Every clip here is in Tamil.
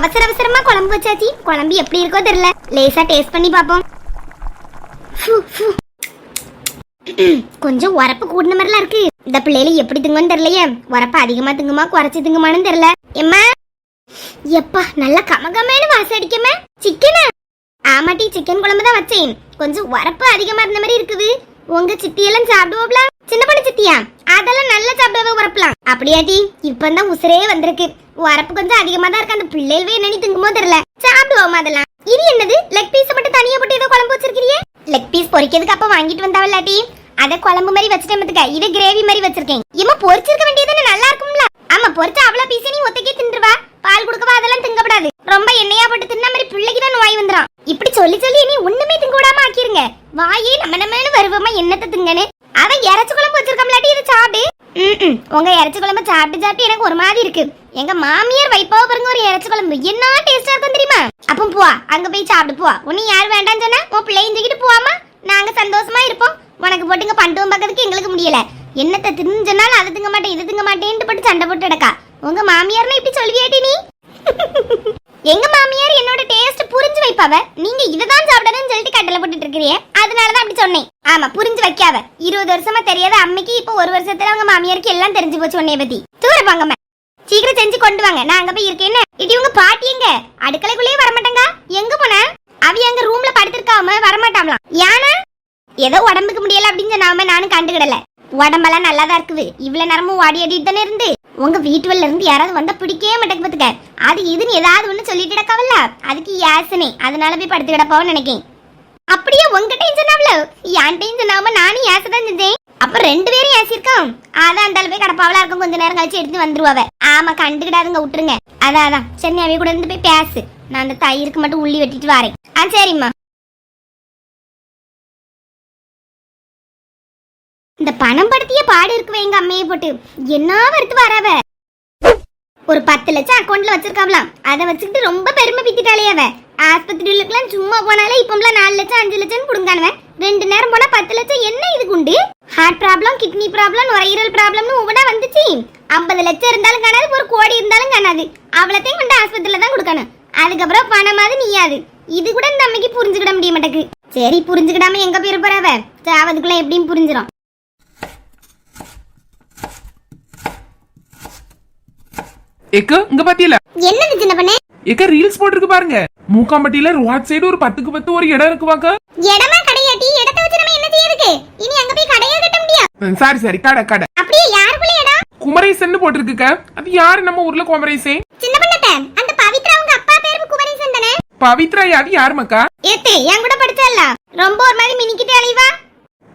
அவசர அவசரமா குழம்பு வச்சாச்சு. குழம்பு எப்படி இருக்கோ தெரியல. லேசா டேஸ்ட் பண்ணி பாப்போம் கொஞ்சம் உரப்பு கூடின மாதிரிலாம் இருக்கு. இந்த பிள்ளையில எப்படி திங்குன்னு தெரியலையே. உரப்பு அதிகமா திங்குமா குறைச்சு திங்குமான்னு தெரியல. எம்மா எப்பா நல்லா கமகமேனு வாசம் அடிக்குமே. சிக்கனா ஆமாட்டி சிக்கன் குழம்பு தான் வச்சேன். கொஞ்சம் உரப்பு அதிகமா இருந்த மாதிரி இருக்குது. உங்க சித்தி எல்லாம் சாப்பிடுவோம்ல. சின்ன பொண்ணு சித்தியா அதெல்லாம் நல்லா சாப்பிடவே உரப்பலாம். அப்படியாடி இப்பதான் உசுரே வந்திருக்கு. உரப்பு கொஞ்சம் அதிகமா தான் இருக்கு. அந்த பிள்ளைகளவே என்னன்னு திங்குமோ தெரியல. சாப்பிடுவோம் அதெல்லாம்? இது என்னது? லெக் பீஸ் மட்டும் தனியா போட்டு ஏதோ குழம்பு வச்சிருக்கிறியே? லெக் பீஸ் பொரிக்கிறதுக்கு அப்ப வாங்கிட்டு வந்தாவல்லாட்டி? அத குழம்பு மாதிரி வச்சிட்டேன் பாத்துக்க இது கிரேவி மாதிரி வச்சிருக்கேன். இம்மா பொரிச்சிருக்க வேண்டியது நல்லா இருக்கும்ல. ஆமா பொரிச்சா அவ்வளவு பீஸ் நீ ஒத்தைக்கே தின்றுவா. பால் கொடுக்கவா? அதெல்லாம் திங்க ரொம்ப எண்ணெயா போட்டு தின்ன மாதிரி பிள்ளைக்கு தான் நோய் வந்துடும் இப்படி சொல்லி சொல்லி நீ ஒண்ணுமே திங்க விடாம ஆக்கிருங்க வாயே நம்ம நம்மன்னு வருவமா என்னத்தை திங்கன்னு அவன் இறைச்சி குழம்பு வச்சிருக்கோம்லாட்டி இதை சாப்பிடு ம்ம். உங்க இறைச்சி குழம்பு சாப்பிட்டு சாப்பிட்டு எனக்கு ஒரு மாதிரி இருக்கு. எங்க மாமியார் வைப்பாவ பாருங்க ஒரு இறச்சி குழம்பு. என்ன டேஸ்டா இருக்கும் தெரியுமா? அப்ப போவா அங்க போய் சாப்பிட்டு போவா உன்னை யார் வேண்டாம்னு சொன்னா உன் பிள்ளையும் தூக்கிட்டு போவாமா? நாங்க சந்தோஷமா இருப்போம். உனக்கு போட்டுங்க பண்டுவம் பக்கத்துக்கு எங்களுக்கு முடியல. என்னத்தை திரிஞ்சனாலும் அதை திங்க மாட்டேன் இது திங்க மாட்டேன்ட்டு போட்டு சண்டை போட்டு கிடக்கா. உங்க மாமியார்னா இப்படி சொல்லியாட்டி நீ? எங்க மாமியார் என்னோட டேஸ்ட் புரிஞ்சு வைப்பாவ? நீங்க இதுதான் சாப்பிடணும்னு சொல்லிட்டு கட்டளை போட்டுட்டு இருக்கிறீங்க. அதனாலதான் அப்படி சொன்னேன். ஆமா புரிஞ்சு வைக்காவ. இருபது வருஷமா தெரியாத அம்மைக்கு இப்போ ஒரு வருஷத்துல அவங்க மாமியாருக்கு எல்லாம் தெரிஞ்சு போச்சு உன்னைய பத்தி. தூர வாங்கம்மா சீக்கிரம் செஞ்சு கொண்டு வாங்க. நான் அங்க போய் இருக்கேன்னு இடி உங்க பாட்டி எங்க? அடுக்கலைக்குள்ளேயே வரமாட்டேங்க? எங்க போன? அவ எங்க ரூம்ல படுத்திருக்காம வரமாட்டாங்களாம் யானா? ஏதோ உடம்புக்கு முடியல அப்படின்னு சொன்னாம நானும் கண்டுகிடல உடம்பெல்லாம் நல்லா தான் இருக்குது. இவ்வளவு நேரமும் ஓடி ஆடிட்டு தானே இருந்து? உங்க வீட்டு இருந்து யாராவது வந்தா பிடிக்கவே மாட்டேங்க பாத்துக்க. அது இதுன்னு ஏதாவது ஒண்ணு சொல்லிட்டு கிடக்கவல்ல. அதுக்கு யாசனே அதனால போய் படுத்து கிடப்பாவும் நினைக்கேன். அப்படியே உங்ககிட்டயும் சொன்னாவளோ? என்கிட்டயும் சொன்னாம நானும் ஏச தான் செஞ்சேன்? அப்ப ரெண்டு பேரும் யாசிருக்கோம் அதான் அந்த போய் கிடப்பாவலா இருக்கும். கொஞ்ச நேரம் கழிச்சு எடுத்து வந்துருவாவ ஆமா கண்டுக்கிடாதுங்க விட்டுருங்க. அதான் அதான். சரி அவைய கூட இருந்து போய் பேசு. நான் அந்த தயிருக்கு மட்டும் உள்ளி வெட்டிட்டு வரேன். ஆ சரிம்மா. பணம் படுத்திய பாடு இருக்குவே எங்க அம்மையை போட்டு. என்ன வருத்து வரவ ஒரு பத்து லட்சம் அக்கௌண்ட்ல வச்சிருக்காங்களாம் அதை வச்சுக்கிட்டு ரொம்ப பெருமை பித்திட்டாலே அவ. ஆஸ்பத்திரிகளுக்குலாம் சும்மா போனாலே இப்போம்லாம் நாலு லட்சம் அஞ்சு லட்சம் புடுங்கானுவன் ரெண்டு நேரம் போனா பத்து லட்சம் என்ன இதுக்கு உண்டு ஹார்ட் ப்ராப்ளம் கிட்னி ப்ராப்ளம் நுரையீரல் ப்ராப்ளம்னு ஒவ்வொன்றா வந்துச்சு. ஐம்பது லட்சம் இருந்தாலும் காணாது ஒரு கோடி இருந்தாலும் காணாது. அவ்வளோத்தையும் கொண்டு ஆஸ்பத்திரியில தான் கொடுக்கணும். அதுக்கப்புறம் பணமாவது நீயாது. இது கூட இந்த அம்மைக்கு புரிஞ்சுக்கிட முடிய மாட்டேக்கு சரி புரிஞ்சுக்கிடாம எங்க போயிரு போறவ சாவதுக்குள்ள எப்படியும் புரிஞ்சிடும் ஏக்க இங்க பாத்தியல என்னது சின்ன பண்ணே? ஏக்க ரீல்ஸ் போட்டிருக்கு பாருங்க. மூக்காம்பட்டியில ரோட் சைடு ஒரு பத்துக்கு பத்து ஒரு இடம் இருக்குவாக்க இடமா கடையாட்டி இடத்த வச்சு நம்ம என்ன செய்யறதுக்கு இனி அங்க போய் கடையா கட்ட முடியும் சாரி சாரி கடை கடை. அப்படியே யாருக்குள்ள இடம்? குமரேசன் போட்டிருக்குக்க அது யாரு நம்ம ஊர்ல குமரேசன்? சின்ன பண்ணட்ட அந்த பவித்ரா உங்க அப்பா பேரு குமரேசன் தானே? பவித்ரா அது யாரு மக்கா ஏத்தே என் கூட படிச்சல்ல ரொம்ப ஒரு மாதிரி மினிக்கிட்டே அழிவா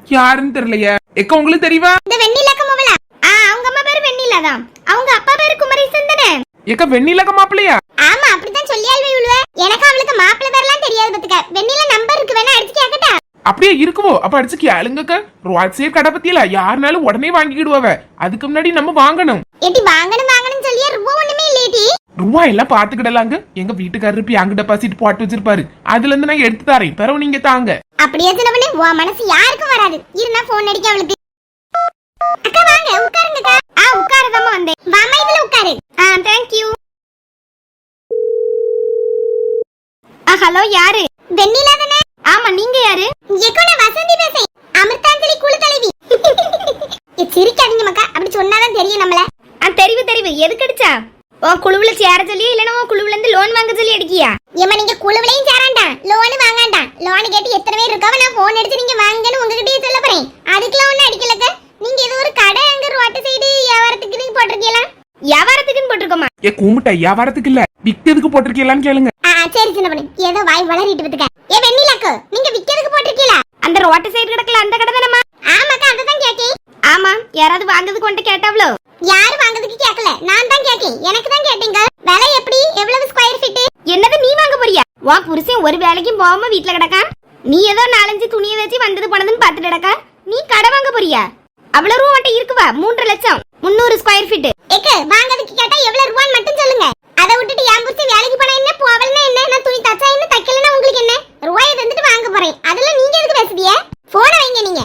யாருன்னு தெரியலையே. எக்க உங்களுக்கு தெரியவா இந்த வெண்ணிலக்க மவள? ஆ அவங்க அம்மா பேரு வெண்ணிலா தான். அவங்க அப்பா பேரு குமரேசன் தானே? எக்க வெண்ணிலக மாப்பிள்ளையா? ஆமா அப்படிதான் சொல்லியால் விழுவ எனக்கு அவளுக்கு மாப்பிள்ளை பேர்லாம் தெரியாது பத்துக்க. வெண்ணில நம்பர் இருக்கு வேணா அடிச்சு கேக்கட்டா? அப்படியே இருக்குவோ. அப்ப அடிச்சு கேளுங்கக்க. ரோட் சைடு கடை பத்தியல யாருனாலும் உடனே வாங்கிக்கிடுவாவ அதுக்கு முன்னாடி நம்ம வாங்கணும். ஏட்டி வாங்கணும் வாங்கணும் சொல்லியே ரூபா ஒண்ணுமே இல்லையேட்டி ரூபா எல்லாம் பாத்துக்கிடலாங்க. எங்க வீட்டுக்காரரு போய் அங்க டெபாசிட் போட்டு வச்சிருப்பாரு. அதுல இருந்து நான் எடுத்து தரேன். பிறகு நீங்க தாங்க. அப்படியே சின்ன பண்ணு உன் மனசு யாருக்கும் வராது. இருந்தா போன் அடிக்க அவளுக்கு. அக்கா வாங்க உட்காருங்கக்கா ஆ உட்காருதாம்மா வந்தேன். வாமா இதுல உட்காரு. ஆ தேங்க் யூ ஆ ஹலோ யாரு? வெண்ணிலா தானே ஆமா நீங்க யாரு எக்கோ நான் வசந்தி பேசேன் அமிர்தாஞ்சலி குழு தலைவி ஏ, சிரிக்காதீங்க மக்கா அப்படி சொன்னாதான் தெரியும் நம்மள ஆ தெரிவு தெரிவு எதுக்கு அடிச்சா உன் குழுவுல சேர சொல்லி இல்லனா உன் குழுவுல இருந்து லோன் வாங்க சொல்லி அடிக்கியா ஏமா நீங்க குழுவுலயும் சேராண்டா லோன் வாங்காண்டா லோன் கேட்டு எத்தனை பேர் இருக்காவ நான் போன் அடிச்சு நீங்க வாங்கன்னு உங்ககிட்டயே சொல்ல போறேன் அதுக்குலாம் ஒண்ணு அடிக்கலக்க நீங்க ஏதோ ஒரு கடை அங்க ரோட்டு சைடு வியாபாரத்துக்கு நீங்க போட்டிருக்கீங்களா? வியாபாரத்துக்குன்னு போட்டிருக்கோமா? ஏ கூமுட்டை வியாபாரத்துக்கு இல்ல. விக்கிறதுக்கு போட்டிருக்கீங்களான்னு கேளுங்க. ஆ சரி சின்ன பண்ணு. ஏதோ வாய் வளரிட்டு விட்டுக்க ஏ வெண்ணிலாக்கு நீங்க விக்கிறதுக்கு போட்டிருக்கீங்களா? அந்த ரோட்டு சைடு கிடக்கல அந்த கடை தானமா ஆமாக்கா அதுதான் கேக்கேன் ஆமா யாராவது வாங்குறதுக்கு கொண்டு கேட்டாவளோ? யாரு வாங்குறதுக்கு கேட்கல நான் தான் கேக்கேன் எனக்கு தான் கேட்டீங்க விலை எப்படி? எவ்வளவு ஸ்கொயர் ஃபீட் என்னது நீ வாங்க போறியா? உன் புருஷன் ஒரு வேலைக்கும் போகாம வீட்ல கிடக்கா? நீ ஏதோ நாலஞ்சு துணியை வச்சு வந்தது போனதுன்னு பாத்துட்டு கிடக்கா? நீ கடை வாங்க போறியா? அவ்வளவு ரூபா மட்டும் இருக்குவா? மூன்று லட்சம். முந்நூறு ஸ்கொயர் ஃபீட் ஏக்க வாங்கதுக்கு கேட்டா எவ்வளவு ரூபான்னு மட்டும் சொல்லுங்க. அதை விட்டுட்டு ஏன் பிடிச்சி வேலைக்கு போனா என்ன போவலனா என்ன நான் துணி தச்சா என்ன தைக்கலனா உங்களுக்கு என்ன? ரூபாயை தந்துட்டு வாங்க போறேன். அதெல்லாம் நீங்க எதுக்கு பேசுதிய போன வைங்க நீங்க.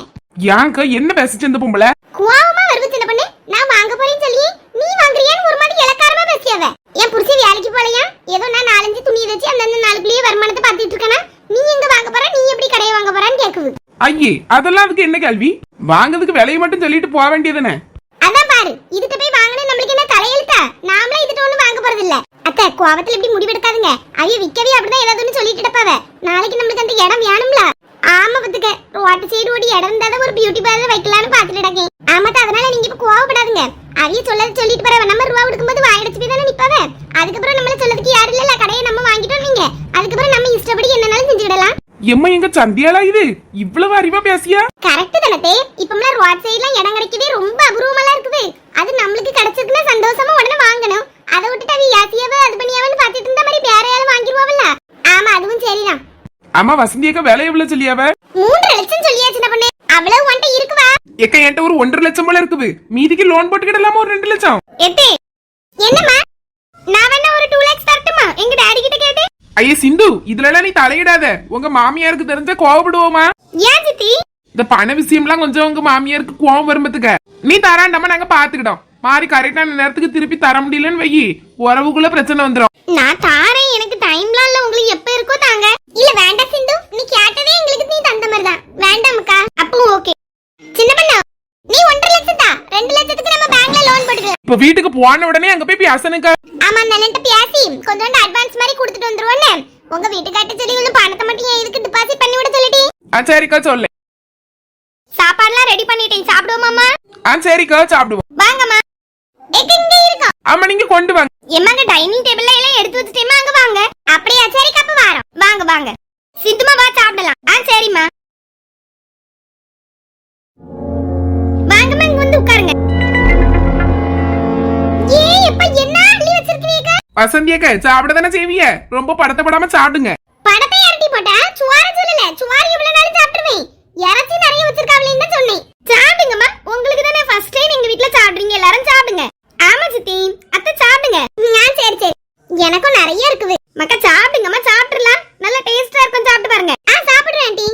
யாங்க என்ன பேசிச்சு இந்த பொம்பளை? கோவமா வருது சின்ன பொண்ணு. நான் வாங்க போறேன்னு சொல்லி நீ வாங்குறியான்னு ஒரு மாதிரி இலக்காரமா பேசியவ. ஏன் பிடிச்சி வேலைக்கு போலையா? ஏதோ நான் நாலஞ்சு துணி வச்சு அந்தந்த நாளுக்குள்ளேயே வருமானத்தை பார்த்துட்டு இருக்கேனா? நீ எங்க வாங்க போற? நீ எப்படி கடையை வாங்க போறான்னு கேக்குது. ஐயே அதெல்லாம் அதுக்கு என்ன கேள்வி? வாங்குறதுக்கு விலையை மட்டும் சொல்லிட்டு போக வேண்டியதுன்னு அதான் பாரு இதுக்கு போய் வாங்கினா நம்மளுக்கு என்ன தலையெழுத்தா நாமளே இதுட்டு ஒண்ணு வாங்க போறது இல்ல அத்தை கோவத்துல இப்படி முடிவெடுக்காதுங்க. அவைய விக்கவே அப்படிதான் ஏதாவது ஒண்ணு சொல்லிட்டு இருப்பாவ நாளைக்கு நம்மளுக்கு அந்த இடம் வேணும்ல. ஆமா பத்துக்க. ரோட்டு சைடு ஓடி இடம் இருந்தாதான் ஒரு பியூட்டி பார்லர் வைக்கலாம்னு பாத்துட்டு இருக்கேன். ஆமா அதனால நீங்க இப்ப கோவப்படாதுங்க. அவைய சொல்லது சொல்லிட்டு போறவ நம்ம ரூபா கொடுக்கும்போது வாயடைச்சு போய் தானே நிப்பாவ? அதுக்கப்புறம் நம்மள சொல்லதுக்கு யாரும் இல்ல கடையை நம்ம வாங்கிட்டோம் நீங்க அதுக்கப்புறம் நம்ம இஷ்டப்படி என்னனாலும் செஞ்சுக்கிடலாம் எம்மா எங்க சந்தியாலா இது? இவ்வளவு அறிவா பேசியா? கரெக்ட் தானே இப்பமெல்லாம் ரோட் சைடுலாம் இடம் கிடைக்கவே ரொம்ப அபூர்வமெல்லாம் இருக்குது. அது நம்மளுக்கு கிடைச்சதுன்னா சந்தோஷமா உடனே வாங்கணும். அதை விட்டுட்டு அவ யாத்தியாவ அது பண்ணியாவன்னு பார்த்துட்டு இருந்த மாதிரி வேற யாரும் வாங்கிடுவாங்கல்ல ஆமா அதுவும் சரிதான். அம்மா வசந்தி அக்கா விலை எவ்வளவு சொல்லியாவ? மூன்று லட்சம் சொல்லியாச்சு சின்ன பொண்ணு. அவ்வளவு உன்ட்ட இருக்குவா? எக்கா என்கிட்ட ஒரு ஒன்றரை லட்சம் போல இருக்குது. மீதிக்கு லோன் போட்டுக்கிடலாமா ஒரு ரெண்டு லட்சம்? எத்தே என்னம்மா? நான் வேணா ஒரு டூ லேக்ஸ் தரட்டுமா? எங்க டாடி கிட்ட கேட்டு? ஐயா சிந்து இதுல எல்லாம் நீ தலையிடாத. உங்க மாமியாருக்கு தெரிஞ்சா கோவப்படுவோமா? ஏன் சித்தி? இந்த பண விஷயம்லாம் கொஞ்சம் உங்க மாமியாருக்கு கோவம் வரும்பத்துக்க நீ தராண்டாம நாங்க பாத்துக்கிட்டோம். மாறி கரெக்டான நேரத்துக்கு திருப்பி தர முடியலன்னு வையி. உறவுக்குள்ள பிரச்சனை வந்துடும் நான் தாரேன் எனக்கு டைம்லாம் இல்ல. உங்களுக்கு எப்ப இருக்கோ தாங்க. இல்ல வேண்டாம் சிந்து. நீ கேட்டதே எங்களுக்கு நீ தந்த மாதிரி தான் வேண்டாம்க்கா அப்போ ஓகே. சின்ன பண்ணா நீ ஒன்றரை லட்சம் தா. ரெண்டு லட்சத்துக்கு நம்ம பேங்க்ல லோன் போட்டுக்கலாம். இப்ப வீட்டுக்கு போன உடனே அங்க போய் பேசணுக்கா. ஆமா நலன்ட்ட பேசி. கொஞ்சோண்டு அட்வான்ஸ் மாதிரி கொடுத்துட்டு வந்துருவோன்னு. உங்க வீட்டுக்காட்ட சொல்லி கொஞ்சம் பணத்தை மட்டும் என் இதுக்கு டிபாசிட் பண்ணி விட சொல்லிட்டி ஆ சரிக்கா சொல்லு. சாப்பாடுலாம் ரெடி பண்ணிட்டேன். சாப்பிடுவோமாமா ஆ சரிக்கா சாப்பிடுவோம். வாங்கம்மா. எங்க இங்க இருக்கோம்? ஆமா நீங்க கொண்டு வாங்க. எம்மாங்க டைனிங் டேபிள்ல எல்லாம் எடுத்து வச்சுட்டேமா வசந்தி அக்கா சாப்பிட தானே செய்விய? ரொம்ப படத்தப்படாம சாப்பிடுங்க. படத்தை இரட்டி போட்டா சுவார சொல்லல. சுவாரி எவ்வளவு நாள் சாப்பிடுவேன் இறச்சி நிறைய வச்சிருக்காங்களேன்னு சொன்னேன்? சாப்பிடுங்கம்மா உங்களுக்கு தானே ஃபர்ஸ்ட் டைம் எங்க வீட்ல சாப்பிடுறீங்க. எல்லாரும் சாப்பிடுங்க. ஆமா சித்தி. அத்தை சாப்பிடுங்க. நான் சரி சரி. எனக்கும் நிறைய இருக்குது. மக்கா சாப்பிடுங்கம்மா சாப்பிடலாம் நல்ல டேஸ்டா இருக்கும். சாப்பிட்டு பாருங்க. ஆ சாப்பிடுறேன் ஆண்டி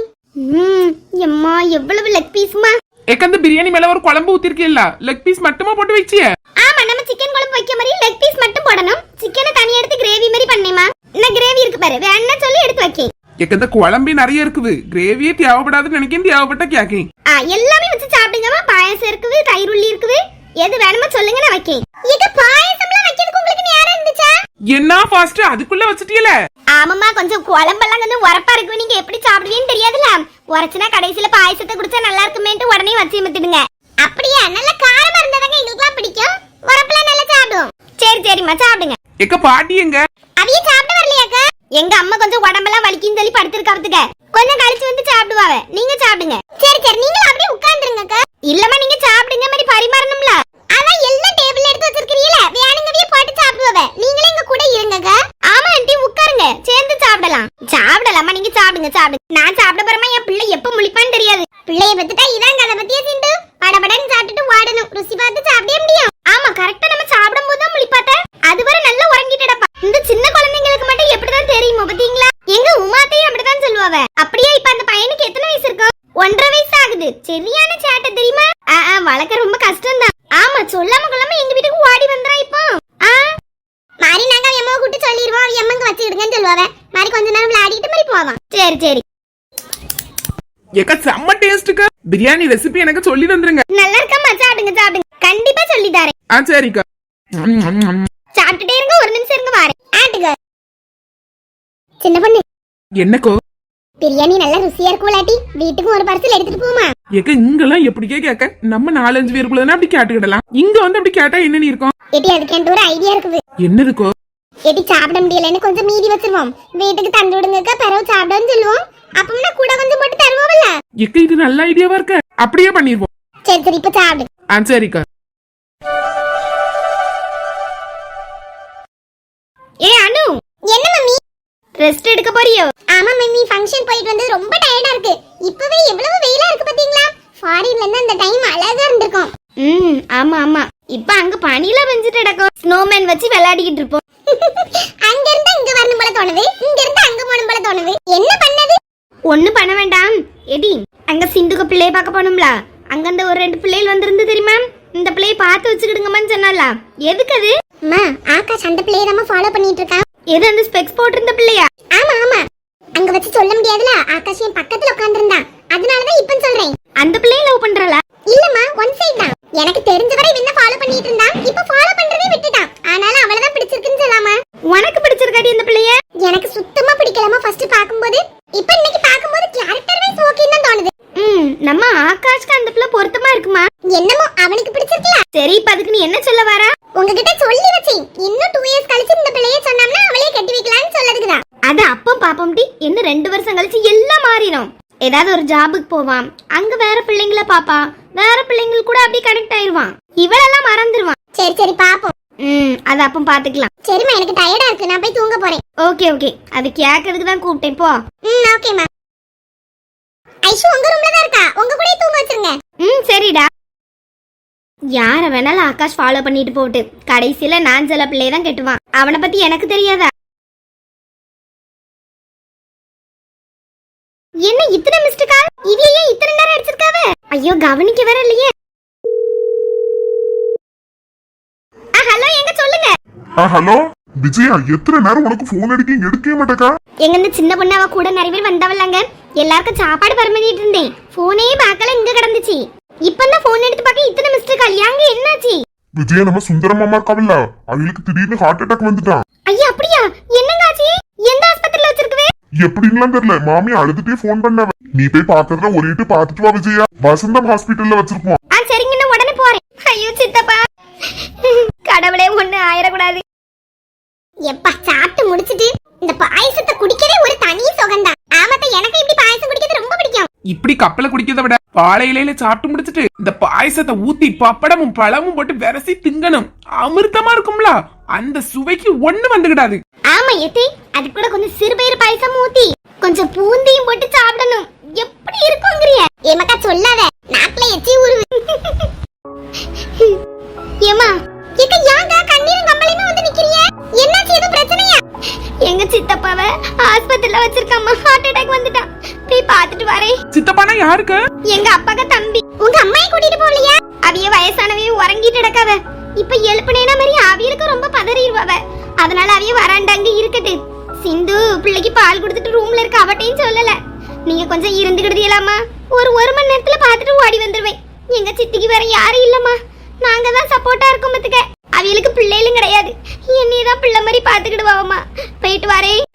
ம் எம்மா எவ்வளவு லெக் பீஸ்மா ஏக்க அந்த பிரியாணி மேல ஒரு குழம்பு ஊத்திருக்கீல்ல? லெக் பீஸ் மட்டுமா போட்டு வச்சிய ஆமா நம்ம சிக்கன் குழம்பு வைக்க மாதிரி லெக் பீஸ் மட்டும் போடணும் சிக்கனை தனியா எடுத்து கிரேவி மாதிரி பண்ணேமா இன்னும் கிரேவி இருக்கு பாரு வேணா சொல்லி எடுத்து வைக்கேன். ஏக்க இந்த குழம்பே நிறைய இருக்குது. கிரேவியே தேவைப்படாதுன்னு நினைக்கிறேன் தேவைப்பட்ட கேக்கேன். ஆ எல்லாமே வச்சு சாப்பிடுங்கம்மா. பாயாசம் இருக்குது தயிர் உள்ளி இருக்குது. எது வேணுமோ சொல்லுங்க நான் வைக்கேன். இது பாயாசம்லாம் வைக்கிறதுக்கு உங்களுக்கு நேரம் இருந்துச்சா? என்ன ஃபாஸ்ட் அதுக்குள்ள வச்சிட்டியல ஆமாம்மா கொஞ்சம் குழம்பெல்லாம் கொஞ்சம் உரப்பா இருக்கு நீங்க எப்படி சாப்பிடுவீன்னு தெரியாதுல உரைச்சுனா கடைசியில பாயசத்தை குடிச்சா நல்லா இருக்குமேன்ட்டு உடனே வச்சு மத்திடுங்க அப்படியா? நல்ல காரமா இருந்தாதாங்க எங்களுக்குலாம் பிடிக்கும். உரப்பெல்லாம் நல்லா சாப்பிடுவோம். சரி சரிம்மா சாப்பிடுங்க. ஏக்க பாட்டி எங்க? அவிய சாப்பிட வரலையாக்கா எங்க அம்மா கொஞ்சம் உடம்பெல்லாம் வலிக்குன்னு சொல்லி படுத்திருக்காவதுக்க கொஞ்சம் கழிச்சு வந்து சாப்பிடுவாவ நீங்க சாப்பிடுங்க. சரி சரி நீங்க அப்படியே உட்கார்ந்துருங்க இல்லம்மா நீங்க சாப்பிடுங்க மாதிரி பரிமாறணும்ல. அதான் எல்லாம் டேபிள் எடுத்து வச்சிருக்கீங்களே வேணுங்கவே போட்டு சாப்பிடுவாவ நீங்களே எங்க கூட இருங்கக்கா ஆமா ஆண்டி உட்காருங்க. சேர்ந்து சாப்பிடலாம். சாப்பிடலாமா நீங்க சாப்பிடுங்க சாப்பிடுங்க. நான் சாப்பிட போறமா என் பிள்ளை எப்ப முழிப்பான்னு தெரியாது. பிள்ளைய பத்திட்டா இதான் கதை பத்தியே சிண்டு படபடன்னு சாப்பிட்டுட்டு வாடணும் ருசி பார்த்து சாப்பிடவே முடியும் ஆமா கரெக்டா நம்ம சாப்பிடும் போது தான் முழிப்பாத்த அதுவரை நல்லா உறங்கிட்டுடப்பா இந்த சின்ன குழந்தைங்களுக்கு மட்டும் எப்படிதான் தெரியுமா பாத்தீங்களா எங்க உமாத்தையும் அப்படிதான் சொல்லுவாவ அப்படியே இப்ப அந்த பையனுக்கு எத்தனை வயசு இருக்கும் ஒன்றரை வயசு ஆகுது சரியான சேட்டை தெரியுமா ஆ, ஆ, வளர்க்க ரொம்ப கஷ்டம் தான் ஆமா சொல்லாம கொள்ளாம எங்க வீட்டுக்கு ஓடி வந்துறா இப்போ ஆ மாறி நாங்க எம்மா கூட்டு சொல்லிடுவோம் எம்மங்க வச்சுக்கிடுங்கன்னு சொல்லுவாவ மாதிரி கொஞ்ச நேரம் விளையாடிட்டு மாதிரி போவான் சரி சரி. ஏக்க செம்ம டேஸ்ட்டுக்கு பிரியாணி ரெசிபி எனக்கு சொல்லி தந்துருங்க. நல்லா இருக்கம்மா சாப்பிடுங்க சாப்பிடுங்க. கண்டிப்பா சொல்லி தரேன். ஆ சரிக்கா. ம், ம், ம். சாப்பிட்டுட்டே இருங்க ஒரு நிமிஷம் இருங்க வாரேன். ஆட்டுங்க சின்ன பொண்ணு. என்னக்கோ? பிரியாணி நல்லா ருசியா இருக்கும் இல்லாட்டி வீட்டுக்கு ஒரு பார்சல் எடுத்துட்டு போமா ஏக்க இங்கெல்லாம் எப்படிக்கே கேட்க நம்ம நாலஞ்சு பேருக்குள்ளதானே அப்படி கேட்டுக்கிடலாம். இங்க வந்து அப்படி கேட்டா என்னன்னு இருக்கும்? எட்டி அதுக்கு என்கிட்ட ஒரு ஐடியா இருக்குது. என்னதுக்கோ? எட்டி சாப்பிட முடியலன்னு கொஞ்சம் மீதி வச்சிருவோம் வீட்டுக்கு தந்து விடுங்கக்கா பிறகு சாப்பிடுன்னு சொல்லுவோம் அப்பம்னா கூட கொஞ்சம் போட்டு தருவோம்ல எக்க இது நல்ல ஐடியாவா இருக்க அப்படியே பண்ணிருவோம் சரி சரி இப்ப சாப்பிடு ஆ சரிக்கா ஏ அனு என்ன மம்மி ரெஸ்ட் எடுக்க போறியோ ஆமா மம்மி ஃபங்க்ஷன் போயிட்டு வந்து ரொம்ப டயர்டா இருக்கு இப்பவே எவ்வளவு வெயிலா இருக்கு பாத்தீங்களா ஃபாரின்ல இருந்து அந்த டைம் அழகா இருந்திருக்கும் ம் ஆமா ஆமா இப்ப அங்க பனில வெஞ்சிட்டு கிடக்கும் ஸ்னோமேன் வச்சு விளையாடிக்கிட்டு இருப்போம் அங்க இருந்து இங்க வரணும் போல தோணுது. இங்க இருந்து அங்க போகணும் போல தோணுது. என்ன பண்ணது? ஒண்ணு பண்ண வேண்டாம். எடி அங்க சிந்துக பிள்ளைய பார்க்க போனோம்ல அங்க அந்த ஒரு ரெண்டு பிள்ளைகள் வந்திருந்து தெரியுமா? இந்த பிள்ளைய பார்த்து வச்சுக்கிடுங்கம்மான்னு சொன்னால எதுக்கு அது? அம்மா ஆகாஷ் அந்த பிள்ளைய தான் ஃபாலோ பண்ணிட்டு இருக்கான் எது அந்த ஸ்பெக்ஸ் போட்டிருந்த பிள்ளையா? ஆமா ஆமா. அங்க வச்சு சொல்ல முடியாதுல. ஆகாஷ் என் பக்கத்துல உட்கார்ந்திருந்தான் அதனாலதான் இப்ப சொல்றேன். அந்த பிள்ளைய லவ் பண்றல இல்லம்மா ஒன் சைடு தான். எனக்கு தெரிஞ்ச வரை என்ன ஃபாலோ பண்ணிட்டு இருந்தா இப்ப ஃபாலோ பண்றதே விட்டுட்டான் ஆனால அவள தான் பிடிச்சிருக்குன்னு சொல்லாமா உனக்கு பிடிச்சிருக்காடி இந்த பிள்ளைய எனக்கு சுத்தமா பிடிக்கலமா ஃபர்ஸ்ட் பாக்கும்போது இப்ப இன்னைக்கு பாக்கும்போது கேரக்டர் வைஸ் ஓகே தான் தோணுது ம் நம்ம ஆகாஷ்க்கு அந்த பிள்ளை பொருத்தமா இருக்குமா என்னமோ அவனுக்கு பிடிச்சிருக்கல சரி இப்ப அதுக்கு நீ என்ன சொல்ல வரா உங்ககிட்ட சொல்லி வச்சேன் இன்னும் டூ இயர்ஸ் கழிச்சு இந்த பிள்ளைய சொன்னோம்னா அவளே கட்டி வைக்கலாம்னு சொல்லதுக்குதான் அது அப்போ பாப்போம் டி. இன்னும் ரெண்டு வருஷம் கழிச்சு எல்லாம் மாறிடும் ஏதாவது ஒரு ஜாபுக்கு போவான். அங்க வேற பிள்ளைங்கள பாப்பா. வேற பிள்ளைங்கள் கூட அப்படியே கனெக்ட் ஆயிருவான். இவளெல்லாம் மறந்துடுவான் சரி சரி பாப்போம். ம் அது அப்போ பாத்துக்கலாம். சரிம்மா எனக்கு டயர்டா இருக்கு. நான் போய் தூங்க போறேன். Okay okay. அது கேட்கறதுக்கு தான் கூப்பிட்டேன். போ. ம் ஓகேம்மா ஐஷு உங்க ரூம்ல தான் இருக்கா? உங்க கூடயே தூங்க வச்சிருங்க. ம் சரிடா. யார வேணாலும் ஆகாஷ் ஃபாலோ பண்ணிட்டு போட்டு கடைசியில நான் சில பிள்ளைய தான் கெட்டுவான். அவனை பத்தி எனக்கு தெரியாதா. என்ன இத்தனை மிஸ்டு கால் இது ஏன் இத்தனை நேரம் அடிச்சிருக்காவ? ஐயோ கவனிக்க வேற இல்லையே. ஹலோ எங்க சொல்லுங்க? ஆ ஹலோ விஜயா எத்தனை நேரம் உனக்கு போன் அடிக்க எடுக்கவே மாட்டேக்கா? எங்க இந்த சின்ன பொண்ணு அவ கூட நிறைய பேர் வந்தவளாங்க. எல்லாருக்கும் சாப்பாடு பரிமாறிட்டு இருந்தேன். போனே பார்க்கல இங்க கிடந்துச்சு. இப்பதான் போன் எடுத்து பார்க்க இத்தனை மிஸ்டர் கால் யாங்க என்னாச்சு? விஜயா நம்ம சுந்தரம் மாமா இருக்காவில்ல அவங்களுக்கு திடீர்னு ஹார்ட் அட்டாக் வந்துட்டான். ஐயா அப்படியா? என்னங்க ஆச்சு? எந்த ஆஸ்பத்திரியில வச்சிருக்கவே? எப்படின்லாம் தெரியல. மாமி அழுதுட்டே போன் பண்ணவ. நீ போய் பாக்குறத ஒரு இட்டு பாத்துட்டு வா விஜயா. வசந்தம் ஹாஸ்பிட்டல்ல வச்சிருப்போம். ஆ சரிங்க நான் உடனே போறேன். ஐயோ சித்தப்பா. கடவுளே ஒண்ணு ஆயிடக்கூடாது எப்பா சாப்பிட்டு முடிச்சிட்டு இந்த பாயசத்தை குடிக்கவே ஒரு தனி சுகம்தான். ஆமாத்த எனக்கு இப்படி பாயசம் குடிக்கிறது ரொம்ப பிடிக்கும். இப்படி கப்பலை குடிக்கிறத விட வாழை இலையில சாப்பிட்டு முடிச்சிட்டு இந்த பாயசத்தை ஊத்தி பப்படமும் பழமும் போட்டு விரசி திங்கணும். அமிர்தமா இருக்கும்ல. அந்த சுவைக்கு ஒண்ணு வந்துகிடாது. ஆமா எத்தி. அது கூட கொஞ்சம் சிறுபயிறு பாயசம் ஊத்தி கொஞ்சம் பூந்தியும் போட்டு சாப்பிடணும். எப்படி இருக்குங்கிறிய? ஏமாக்கா சொல்லாத. நாக்குல எச்சி ஊறுது. ஏமா ஏக்கா யாங்க கண்ணீரும் கம்பளியுமா வந்து நிக்கிறீங்க என்னாச்சு எதுவும் பிரச்சனையா? எங்க சித்தப்பாவ ஆஸ்பத்திரியில வச்சிருக்காமா ஹார்ட் அட்டாக் வந்துட்டான் போய் பார்த்துட்டு வரேன். சித்தப்பானா யாருக்கு? எங்க அப்பாக்கு தம்பி. உங்க அம்மாயை கூட்டிட்டு போகலையா? அவிய வயசானவே உறங்கிட்டு கிடக்காவ. இப்ப எழுப்புனேனா மாதிரி அவியலுக்கு ரொம்ப பதறிடுவாவ. அதனால அவிய வராண்டாங்க இருக்கட்டு. சிந்து பிள்ளைக்கு பால் கொடுத்துட்டு ரூம்ல இருக்க அவட்டையும் சொல்லல. நீங்க கொஞ்சம் இருந்துக்கிடுதீங்களாமா ஒரு ஒரு மணி நேரத்துல பார்த்துட்டு ஓடி வந்துருவேன். எங்க சித்திக்கு வேற யாரும் இல்லம்மா. நாங்க தான் சப்போர்ட்டா இருக்கோம் பத்துக்க. அவியலுக்கு பிள்ளைகளும் கிடையாது. என்னைய தான் பிள்ளை மாதிரி பாத்துக்கிடுவாவம்மா போயிட்டு வரேன்.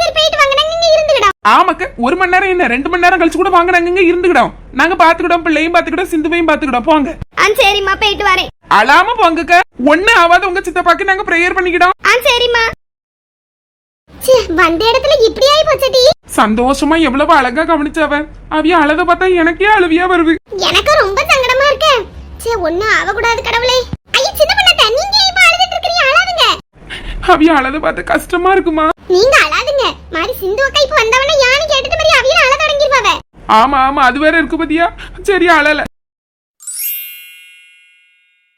சரி போயிட்டு வாங்க. நாங்க இங்க இருந்துக்கிடோம். ஆமாக்க ஒரு மணி நேரம் என்ன? ரெண்டு மணி நேரம் கழிச்சு கூட வாங்க நாங்க இங்க இருந்துக்கிட்டோம் நாங்க பாத்துக்கிட்டோம் பிள்ளையும் பாத்துக்கிட்டோம் சிந்துவையும் பாத்துக்கிட்டோம் போங்க. ஆ சரிம்மா போயிட்டு வரேன். அழாம போங்கக்க. ஒண்ணு ஆகாத உங்க சித்தப்பாக்கு நாங்க ப்ரேயர் பண்ணிக்கிட்டோம் ஆ சரிம்மா. ச்சே, வந்த இடத்துல இப்படி ஆயி போச்சடி சந்தோஷமா எவ்வளவு அழகா கவனிச்சாவ. அவிய அழத பார்த்தா எனக்கே அழுவியா வருது. எனக்கு ரொம்ப சங்கடமா இருக்கு. சே ஒண்ணு ஆக கூடாது கடவுளே. ஐயா சின்ன பண்ண நீங்க ஏன் இப்ப அழுதுட்டு இருக்கீங்க அழாதுங்க அவிய அழத பார்த்து கஷ்டமா இருக்குமா? நீங்க அழாதுங்க. மாதிரி சிந்து அக்கா இப்ப வந்தவன யானு கேட்டுட்டு மாதிரி அவியல அழ தொடங்கிருவாவ. ஆமா ஆமா அது வேற இருக்கு பாத்தியா? சரி அழல.